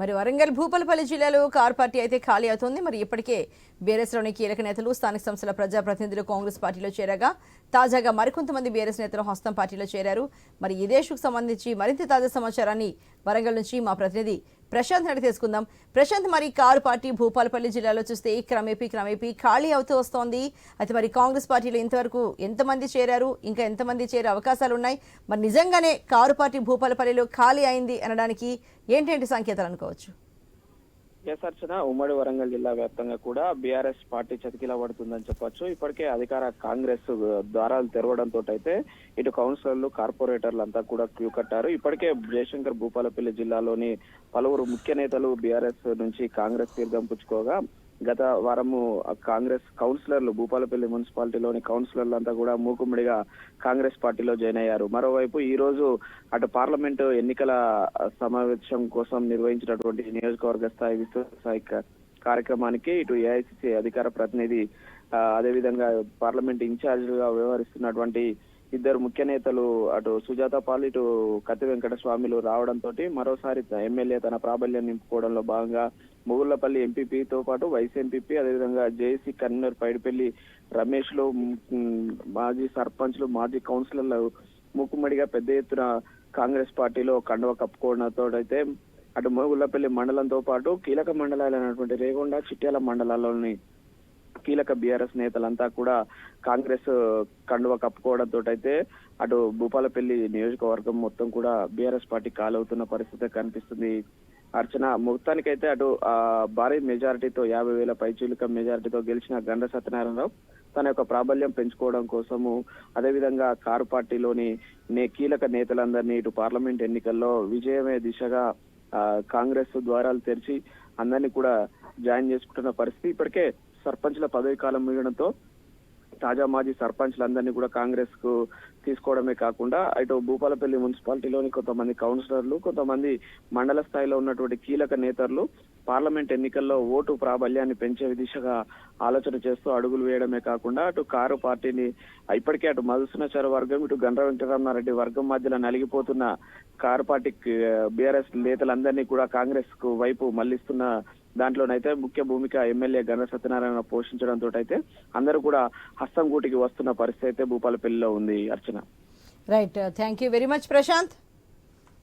మరి వరంగల్ భూపాలపల్లి జిల్లాలో car party అయితే ఖాళీ అవుతోంది. మరి ఇప్పటికే బీఆర్ఎస్లోని కీలక నేతలు స్థానిక సంస్థల ప్రజాప్రతినిధులు కాంగ్రెస్ పార్టీలో చేరగా తాజాగా మరికొంతమంది బీఆర్ఎస్ నేతలు హస్తం పార్టీలో చేరారు. మరి ఇదేషుకు సంబంధించి మరింత తాజా సమాచారాన్ని వరంగల్ నుంచి మా ప్రతినిధి ప్రశాంత్ నడి తీసుకుందాం. ప్రశాంత్ మరి కారు పార్టీ భూపాలపల్లి జిల్లాలో చూస్తే క్రమేపీ క్రమేపీ ఖాళీ అవుతూ వస్తోంది. అయితే మరి కాంగ్రెస్ పార్టీలో ఇంతవరకు ఎంతమంది చేరారు? ఇంకా ఎంతమంది చేరే అవకాశాలు ఉన్నాయి? మరి నిజంగానే కారు పార్టీ భూపాలపల్లిలో ఖాళీ అయింది అనడానికి ఏంటేంటి సంకేతాలు అనుకోవచ్చు? ఎస్ అర్చన ఉమ్మడి వరంగల్ జిల్లా వ్యాప్తంగా కూడా బీఆర్ఎస్ పార్టీ చతికిల పడుతుందని చెప్పొచ్చు. ఇప్పటికే అధికార కాంగ్రెస్ ద్వారాలు తెరవడంతో అయితే ఇటు కౌన్సిలర్లు కార్పొరేటర్లు అంతా కూడా క్యూ కట్టారు. ఇప్పటికే జయశంకర్ భూపాలపల్లి జిల్లాలోని పలువురు ముఖ్య నేతలు బీఆర్ఎస్ నుంచి కాంగ్రెస్ తీర్థం పుచ్చుకోగా గత వారము కాంగ్రెస్ కౌన్సిలర్లు భూపాలపల్లి మున్సిపాలిటీలోని కౌన్సిలర్లు అంతా కూడా మూకుమ్మడిగా కాంగ్రెస్ పార్టీలో జాయిన్ అయ్యారు. మరోవైపు ఈ రోజు అటు పార్లమెంటు ఎన్నికల సమావేశం కోసం నిర్వహించినటువంటి నియోజకవర్గ స్థాయి విస్తృత స్థాయి కార్యక్రమానికి ఇటు ఏఐసిసి అధికార ప్రతినిధి అదేవిధంగా పార్లమెంట్ ఇన్ఛార్జిగా వ్యవహరిస్తున్నటువంటి ఇద్దరు ముఖ్య నేతలు అటు సుజాత పాల్ ఇటు కత్తి వెంకట స్వామిలు రావడంతో మరోసారి ఎమ్మెల్యే తన ప్రాబల్యం నింపుకోవడంలో భాగంగా ముగుళ్ళపల్లి ఎంపీపీతో పాటు వైస్ ఎంపీపీ అదేవిధంగా జేఏసీ కన్వీనర్ పైడిపల్లి రమేష్లు మాజీ సర్పంచ్లు మాజీ కౌన్సిలర్లు ముక్కుమడిగా పెద్ద ఎత్తున కాంగ్రెస్ పార్టీలో కండవ కప్పుకోవడంతో అయితే అటు మోగుళ్ళపల్లి మండలంతో పాటు కీలక మండలాలైనటువంటి రేగొండ చిట్యాల మండలాల్లోని కీలక బీఆర్ఎస్ నేతలంతా కూడా కాంగ్రెస్ కండువ కప్పుకోవడంతో అయితే అటు భూపాలపల్లి నియోజకవర్గం మొత్తం కూడా బీఆర్ఎస్ పార్టీ కాలవుతున్న పరిస్థితి కనిపిస్తుంది. అర్చన మొత్తానికైతే అటు భారీ మెజారిటీతో యాభై వేల పైచీలిక మెజారిటీతో గెలిచిన గండ సత్యనారాయణరావు తన యొక్క ప్రాబల్యం పెంచుకోవడం కోసము అదేవిధంగా కారు పార్టీలోని నే కీలక నేతలందరినీ ఇటు పార్లమెంట్ ఎన్నికల్లో విజయమే దిశగా కాంగ్రెస్ ద్వారాలు తెరిచి అందరినీ కూడా జాయిన్ చేసుకుంటున్న పరిస్థితి. ఇప్పటికే సర్పంచ్ల పదవి కాలం మిగడంతో తాజా మాజీ సర్పంచ్లందరినీ కూడా కాంగ్రెస్కు తీసుకోవడమే కాకుండా ఇటు భూపాలపల్లి మున్సిపాలిటీలోని కొంతమంది కౌన్సిలర్లు కొంతమంది మండల స్థాయిలో ఉన్నటువంటి కీలక నేతలు పార్లమెంట్ ఎన్నికల్లో ఓటు ప్రాబల్యాన్ని పెంచే దిశగా ఆలోచన చేస్తూ అడుగులు వేయడమే కాకుండా అటు కారు పార్టీని ఇప్పటికే అటు మధుసూనాచార వర్గం ఇటు గండ్ర వెంకటరామారెడ్డి వర్గం మధ్యలో నలిగిపోతున్న కారు పార్టీ బీఆర్ఎస్ నేతలందరినీ కూడా కాంగ్రెస్కు వైపు మళ్ళిస్తున్న దాంట్లోనైతే ముఖ్య భూమిక ఎమ్మెల్యే గణ సత్యనారాయణ పోషించడంతో అయితే అందరూ కూడా హస్తం కూటికి వస్తున్న పరిస్థితి అయితే భూపాలపల్లిలో ఉంది Archana. Right thank you very much Prashant